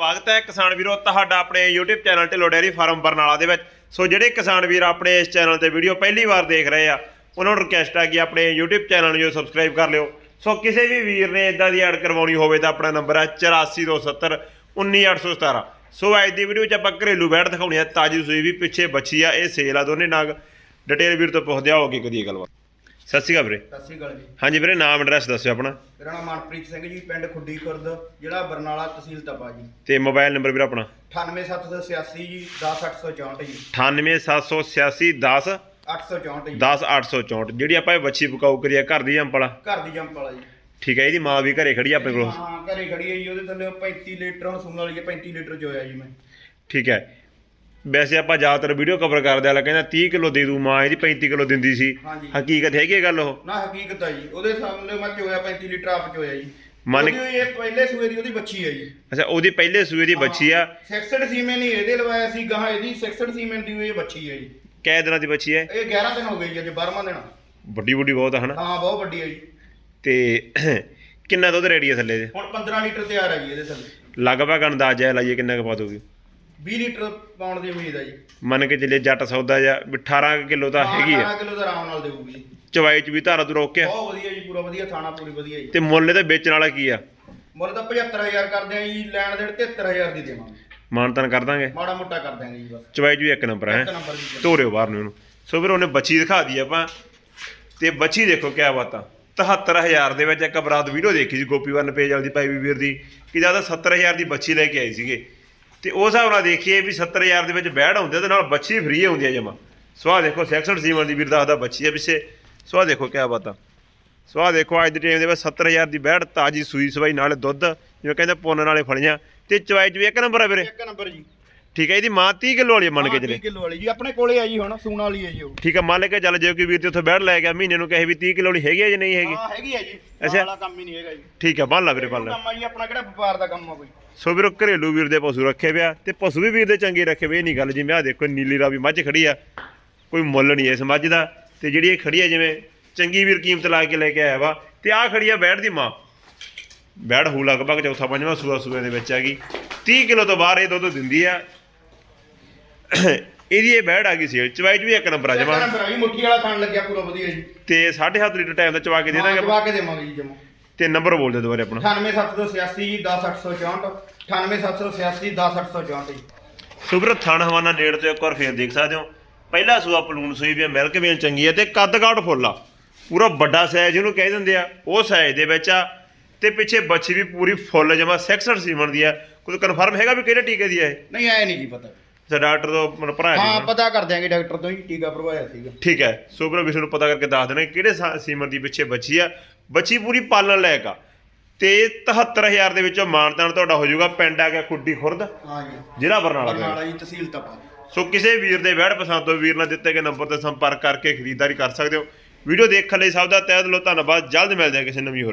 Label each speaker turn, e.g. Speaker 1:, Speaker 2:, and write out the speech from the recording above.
Speaker 1: ਸਵਾਗਤ ਹੈ ਕਿਸਾਨ ਵੀਰੋ ਤੁਹਾਡਾ ਆਪਣੇ YouTube channel Dhillon dairy farm Barnala ਦੇ ਵਿੱਚ। ਸੋ ਜਿਹੜੇ ਕਿਸਾਨ ਵੀਰ ਆਪਣੇ ਇਸ ਚੈਨਲ ਤੇ ਵੀਡੀਓ ਪਹਿਲੀ ਵਾਰ ਦੇਖ ਰਹੇ ਆ, ਉਹਨਾਂ ਨੂੰ ਰਿਕਵੈਸਟ ਆ ਕਿ ਆਪਣੇ YouTube ਚੈਨਲ ਨੂੰ ਜੋ ਸਬਸਕ੍ਰਾਈਬ ਕਰ ਲਿਓ। ਸੋ ਕਿਸੇ ਵੀ ਵੀਰ ਨੇ ਇਦਾਂ ਦੀ ਐਡ ਕਰਵਾਉਣੀ ਹੋਵੇ ਤਾਂ ਆਪਣਾ ਨੰਬਰ ਹੈ 8427 19817 ਸੋ ਅੱਜ ਦੀ ਵੀਡੀਓ 'ਚ ਆਪਾਂ ਘਰੇਲੂ ਬੈਠ ਦਿਖਾਉਣੀ ਹੈ ਤਾਜੀ ਸੂਈ ਵੀ ਪਿੱਛੇ ਬੱਚੀ ਆ, ਇਹ ਸੇਲ ਆ ਦੋਨੇ ਨਾਗ। ਡਿਟੇਲ ਵੀਰ ਤੋਂ ਪੁੱਛਦੇ ਆਓਗੇ ਕਦੀ ਗੱਲਬਾਤ। ਸਤਿ ਸ਼੍ਰੀ ਅਕਾਲ ਵੀਰੇ।
Speaker 2: ਸਤਿ ਸ਼੍ਰੀ ਅਕਾਲ ਜੀ।
Speaker 1: ਹਾਂਜੀ ਵੀਰੇ ਨਾਮ ਐਡਰੈਸ ਦੱਸਿਓ ਆਪਣਾ।
Speaker 2: ਮੇਰਾ ਨਾਮ ਮਨਪ੍ਰੀਤ ਸਿੰਘ ਜੀ ਪਿੰਡ ਖੁੱਡੀ ਖੁਰਦ ਜ਼ਿਲ੍ਹਾ ਬਰਨਾਲਾ ਤਹਿਸੀਲ ਤਪਾ ਜੀ।
Speaker 1: ਤੇ ਮੋਬਾਈਲ ਨੰਬਰ ਵੀਰ ਆਪਣਾ?
Speaker 2: 98786 ਜੀ 10864 ਜੀ।
Speaker 1: 98786 10
Speaker 2: 864 ਜੀ।
Speaker 1: 10864 ਜਿਹੜੀ ਆਪਾਂ ਇਹ ਬੱਚੀ ਬਕਾਊ ਕਰੀ ਆ ਘਰ ਦੀ ਜੰਪਲਾ
Speaker 2: ਘਰ ਦੀ ਜੰਪ ਵਾਲਾ ਜੀ।
Speaker 1: ਠੀਕ ਹੈ ਇਹਦੀ ਮਾਂ ਵੀ ਘਰੇ ਖੜੀ ਆ ਆਪਣੇ ਕੋਲ।
Speaker 2: ਹਾਂ ਘਰੇ ਖੜੀ ਹੈ ਜੀ ਉਹਦੇ ਥੱਲੇ 35 ਲੀਟਰ ਹੁਣ ਸੁਣਨ ਵਾਲੀ ਹੈ 35 ਲੀਟਰ ਚੋਇਆ ਜੀ ਮੈਂ।
Speaker 1: ਠੀਕ ਹੈ। ਵੈਸੇ ਆਪਾਂ ਜ਼ਿਆਦਾਤਰ ਵੀਡੀਓ ਕਵਰ ਕਰਦੇ ਆ ਕਹਿੰਦਾ 30 ਕਿਲੋ ਦੇ ਦੂ ਮਾਂ ਇਹਦੀ 35 ਕਿਲੋ ਦਿੰਦੀ ਸੀ।
Speaker 2: ਹਾਂਜੀ।
Speaker 1: ਹਕੀਕਤ ਹੈਗੀ ਇਹ ਗੱਲ ਉਹ?
Speaker 2: ਨਾ ਹਕੀਕਤ ਹੈ ਜੀ। ਉਹਦੇ ਸਾਹਮਣੇ ਮੈਂ ਚੋਇਆ 35 ਲੀਟਰ ਆਪ ਚੋਇਆ ਜੀ।
Speaker 1: ਮੰਨ-
Speaker 2: ਉਹਦੀ ਇਹ ਪਹਿਲੇ ਸੂਏ ਦੀ ਉਹਦੀ ਬੱਚੀ ਹੈ ਜੀ।
Speaker 1: ਅੱਛਾ ਉਹਦੀ ਪਹਿਲੇ ਸੂਏ ਦੀ ਬੱਚੀ ਆ।
Speaker 2: 66 ਸੀਮੈਂਟ ਨਹੀਂ ਇਹਦੇ ਲਵਾਇਆ ਸੀ ਗਾਂ ਇਹਦੀ 66 ਸੀਮੈਂਟ ਦੀ ਇਹ ਬੱਚੀ ਹੈ ਜੀ।
Speaker 1: ਕਿੰਨੇ ਦਿਨਾਂ ਦੀ ਬੱਚੀ ਹੈ
Speaker 2: ਇਹ? 11 ਦਿਨ ਹੋ ਗਏ ਜੀ ਅੱਜ 12ਵਾਂ ਦਿਨ।
Speaker 1: ਵੱਡੀ ਵੱਡੀ ਬਹੁਤ ਆ ਹਨਾ?
Speaker 2: ਹਾਂ ਬਹੁਤ ਵੱਡੀ ਹੈ ਜੀ।
Speaker 1: ਤੇ ਕਿੰਨਾ ਦੁੱਧ ਰੈਡੀ ਆ ਥੱਲੇ ਦੇ
Speaker 2: ਹੁਣ 15 ਲੀਟਰ ਤਿਆਰ ਹੈ ਜੀ ਇਹਦੇ ਥੱਲੇ।
Speaker 1: ਲਗਭਗ ਅੰਦਾਜ਼ਾ ਲਾਈਏ ਕਿੰਨਾ ਕੁ ਪਾ ਦੂਗੀ
Speaker 2: 20 ਲੀਟਰ ਪਾਉਣ ਦੀ ਉਮੀਦ ਹੈ ਜੀ।
Speaker 1: ਮੰਨ ਕੇ ਚੱਲੇ ਜੱਟ ਸੌਦਾ ਜਾਂ 18 ਕਿਲੋ ਤਾਂ ਹੈਗੀ ਆ।
Speaker 2: 18 ਕਿਲੋ ਦਾ ਆਰਾਮ ਨਾਲ ਦੇਊਗੀ ਜੀ।
Speaker 1: ਚਵਾਈ ਚ ਵੀ ਧਾਰਾ ਤੋਂ ਰੋਕਿਆ
Speaker 2: ਬਹੁਤ ਵਧੀਆ ਜੀ ਪੂਰਾ ਵਧੀਆ ਥਾਣਾ ਪੂਰੀ ਵਧੀਆ ਜੀ।
Speaker 1: ਤੇ ਮੁੱਲ ਇਹਦੇ ਵੇਚਣ ਵਾਲਾ ਕੀ ਆ?
Speaker 2: ਮੁੱਲ ਤਾਂ 75000 ਕਰਦੇ ਆ ਜੀ ਲੈਣ ਦੇਣ 73000 ਦੀ ਦੇਵਾਂਗੇ।
Speaker 1: ਮਾਨਤਨ ਕਰ ਦਾਂਗੇ?
Speaker 2: ਮਾੜਾ ਮੋਟਾ ਕਰ ਦਿਆਂਗੇ ਜੀ ਬਸ।
Speaker 1: ਚਵਾਈ ਚ ਵੀ ਇੱਕ ਨੰਬਰ ਹੈ।
Speaker 2: ਇੱਕ ਨੰਬਰ ਦੀ
Speaker 1: ਤੋਰਿਓ ਬਾਹਰ ਨੂੰ ਇਹਨੂੰ। ਸੋ ਫਿਰ ਉਹਨੇ ਬੱਚੀ ਦਿਖਾ ਦੀ ਆਪਾਂ। ਤੇ ਬੱਚੀ ਦੇਖੋ ਕਿਆ ਬਾਤਾਂ। 73000 ਦੇ ਵਿੱਚ ਇੱਕ ਬਰਾਤ ਵੀਡੀਓ ਦੇਖੀ ਸੀ ਗੋਪੀ ਵਰਨ ਪੇਜ ਵਾਲੀ ਭਾਈ ਵੀਰ ਦੀ। ਕਿ ਜ਼ਿਆਦਾ 70000 ਦੀ ਬੱਚੀ ਲੈ ਕੇ ਆਈ ਸੀਗੇ। ਤੇ ਉਸ ਹਿਸਾਬ ਨਾਲ ਦੇਖੀਏ ਵੀ 70000 ਦੇ ਵਿੱਚ ਬੈੜ ਹੁੰਦੇ ਉਹਦੇ ਨਾਲ ਬੱਚੀ ਫ੍ਰੀ ਹੁੰਦੀ ਹੈ ਜਮਾ। ਸੋ ਦੇਖੋ 66 ਸੀਮਨ ਦੀ ਵੀਰਦਾਸ ਦਾ ਬੱਚੀ ਹੈ ਪਿੱਛੇ। ਸੋ ਦੇਖੋ ਕਿਆ ਬਾਤਾਂ। ਸੋ ਦੇਖੋ, ਅੱਜ ਦੇ ਟਾਈਮ ਦੇ ਵਿੱਚ 70000 ਦੀ ਬੈੜ ਤਾਜੀ ਸੂਈ ਸਵਾਈ, ਨਾਲੇ ਦੁੱਧ, ਜਿਵੇਂ ਕਹਿੰਦੇ ਪੁੰਨ ਨਾਲੇ ਫਲੀਆਂ। ਤੇ ਚਵਾਈ ਚ ਵੀ ਇੱਕ ਨੰਬਰ ਹੈ ਵੀਰੇ?
Speaker 2: ਇੱਕ ਨੰਬਰ ਜੀ।
Speaker 1: ਠੀਕ ਹੈ ਇਹਦੀ ਮਾਂ 30 ਕਿਲੋ ਵਾਲੀ ਹੈ ਮੰਨ ਕੇ ਚਲੇ।
Speaker 2: ਕਿਲੋ ਵਾਲੀ ਜੀ ਆਪਣੇ ਕੋਲੇ ਆ ਜੀ ਹੁਣ ਸੂਣ ਵਾਲੀ ਹੈ ਜੀ ਉਹ।
Speaker 1: ਠੀਕ ਹੈ ਮੰਨ ਕੇ ਚੱਲ ਜੇ ਕੋਈ ਵੀਰ ਤੇ ਉੱਥੇ ਬੈਠ ਲੈ ਗਿਆ ਮਹੀਨੇ ਨੂੰ ਕਹੇ ਵੀ 30 ਕਿਲੋ ਵਾਲੀ ਹੈਗੀ ਹੈ ਜਾਂ ਨਹੀਂ ਹੈਗੀ?
Speaker 2: ਹਾਂ ਹੈਗੀ ਹੈ ਜੀ।
Speaker 1: ਅੱਛਾ।
Speaker 2: ਵਾਲਾ ਕੰਮ ਹੀ ਨਹੀਂ ਹੈਗਾ ਜੀ।
Speaker 1: ਠੀਕ ਹੈ ਬੰਨ ਲਾ ਵੀਰੇ ਬੰਨ ਲਾ।
Speaker 2: ਕੰਮ ਆ ਜੀ ਆਪਣਾ ਕਿਹੜਾ ਵਪਾਰ ਦਾ ਕੰਮ ਆ ਕੋਈ?
Speaker 1: ਸੋ ਵੀਰੋ ਘਰੇਲੂ ਵੀਰ ਦੇ ਪਸ਼ੂ ਰੱਖੇ ਪਿਆ ਤੇ ਪਸ਼ੂ ਵੀ ਵੀਰ ਦੇ ਚੰਗੇ ਰੱਖੇ ਵੇ ਇਹ ਨਹੀਂ ਗੱਲ ਜਿਵੇਂ ਆ ਦੇਖੋ ਨੀਲੀ ਰਾਵੀ ਮੱਝ ਖੜੀ ਆ ਕੋਈ ਮੁੱਲ ਨਹੀਂ ਇਸ ਮੱਝ ਦਾ ਤੇ ਜਿਹੜੀ ਇਹ ਖੜੀ ਆ ਜਿਵੇਂ ਚੰਗੀ ਵੀਰ ਕੀਮਤ ਲਾ ਕੇ ਲੈ ਕੇ ਆਇਆ ਵਾ ਤੇ ਆ ਖੜੀ ਆ ਬੈੜ ਦੀ ਮਾਂ। ਬੈੜ ਹੂ ਲਗਭਗ ਚੌਥਾ ਪੰਜਵਾਂ ਸੂਆ ਸੂਏ ਦੇ ਵਿੱਚ ਹੈਗੀ 30 ਕਿਲੋ ਤੋਂ ਬਾਹਰ ਇਹ ਦੁੱਧ ਦਿੰਦੀ ਆ ਇਹਦੀ ਇਹ ਬੈੜ ਆ ਗਈ ਸੀ ਚਵਾਈ ਚ ਵੀ ਇੱਕ ਨੰਬਰ ਆ
Speaker 2: ਇੱਕ
Speaker 1: ਜਮਾ।
Speaker 2: ਨੰਬਰ ਆ ਜੀ ਮੁੱਠੀ ਵਾਲਾ ਖਾਣ ਲੱਗਿਆ ਪੂਰਾ ਵਧੀਆ ਜੀ।
Speaker 1: ਤੇ 7.5 ਲੀਟਰ ਟਾਈਮ ਦਾ ਚਵਾ ਕੇ ਦੇ ਦਾਂਗੇ।
Speaker 2: ਦਵਾ ਕੇ ਦੇਵਾਂਗੇ ਜੀ ਜਮਾ।
Speaker 1: ਤੇ ਨੰਬਰ ਬੋਲ ਦੇ ਦੁਬਾਰੇ ਆਪਣਾ।
Speaker 2: 98786 ਜੀ 10864 98786 10864 ਜੀ।
Speaker 1: ਸੁਬਰ ਥਣ ਹਵਾਨਾ ਨੇੜ ਤੋਂ ਇੱਕ ਵਾਰ ਫੇਰ ਦੇਖ ਸਕਦੇ ਹੋ। ਪਹਿਲਾ ਸੂਆ ਪਲੂਨ ਸੂਈ ਵੀ ਮਿਲਕ ਵੇਲ ਚੰਗੀ ਹੈ ਤੇ ਕੱਦ ਕਾਠ ਫੁੱਲ ਆ। ਪੂਰਾ ਵੱਡਾ ਸਾਈਜ਼ ਜਿਹਨੂੰ ਕਹਿ ਦਿੰਦੇ ਆ। ਉਹ ਸਾਈਜ਼ ਦੇ ਵਿੱਚ ਆ। ਤੇ ਪਿੱਛੇ ਬੱਚੀ ਵੀ ਪੂਰੀ ਫੁੱਲ ਜਮਾ 66 ਸੀਮਨ ਦੀ ਆ। ਕੋਈ ਕਨਫਰਮ ਹੈਗਾ ਵੀ ਕਿਹੜੇ ਟੀਕੇ ਦੀ ਆ ਇਹ?
Speaker 2: ਨਹੀਂ ਆਏ ਨਹੀਂ ਜੀ ਪਤਾ।
Speaker 1: ਤੇ ਡਾਕਟਰ ਤੋਂ ਮਨ ਭਰਾ
Speaker 2: ਹਾਂ ਪਤਾ ਕਰ ਦਿਆਂਗੇ ਡਾਕਟਰ ਤੋਂ ਹੀ ਟੀਕਾ ਭਰਵਾਇਆ ਸੀਗਾ।
Speaker 1: ਠੀਕ ਹੈ ਸੁਬਰ ਵੀ ਤੁਹਾਨੂੰ ਪਤਾ ਕਰਕੇ ਦੱਸ ਦੇਣਾ ਕਿਹੜੇ ਸਾ- ਸੀਮਨ ਦੀ ਪਿੱਛੇ ਬੱਚੀ ਆ। ਬੱਚੀ ਪੂਰੀ ਪਾਲਣ ਲਾਇਕ ਆ। ਤੇ 73000 ਦੇ ਵਿੱਚੋਂ ਮਾਨਤਾਨ ਤੁਹਾਡਾ ਹੋ ਜਾਊਗਾ ਪਿੰਡ ਆ ਗਿਆ ਖੁੱਡੀ ਖੁਰਦ।
Speaker 2: ਹਾਂ ਜੀ।
Speaker 1: ਜ਼ਿਲ੍ਹਾ ਬਰਨਾਲਾ
Speaker 2: ਬਰਨਾਲਾ ਜੀ ਤਹਿਸੀਲ ਤਪਾ।
Speaker 1: ਸੋ ਕਿਸੇ ਵੀਰ ਦੇ ਵੈੜ ਪਸੰਦ ਤੋਂ ਵੀਰ ਨਾਲ ਦਿੱਤੇ ਗਏ ਨੰਬਰ ਤੇ ਸੰਪਰਕ ਕਰਕੇ ਖਰੀਦਦਾਰੀ ਕਰ ਸਕਦੇ ਹੋ। ਵੀਡੀਓ ਦੇਖਣ ਲਈ ਸਭ ਦਾ ਤਹਿ ਦਿਲੋਂ ਧੰਨਵਾਦ। ਜਲਦ ਮਿਲਦੇ ਹਾਂ ਕਿਸੇ ਨਵੀਂ ਹੋਰ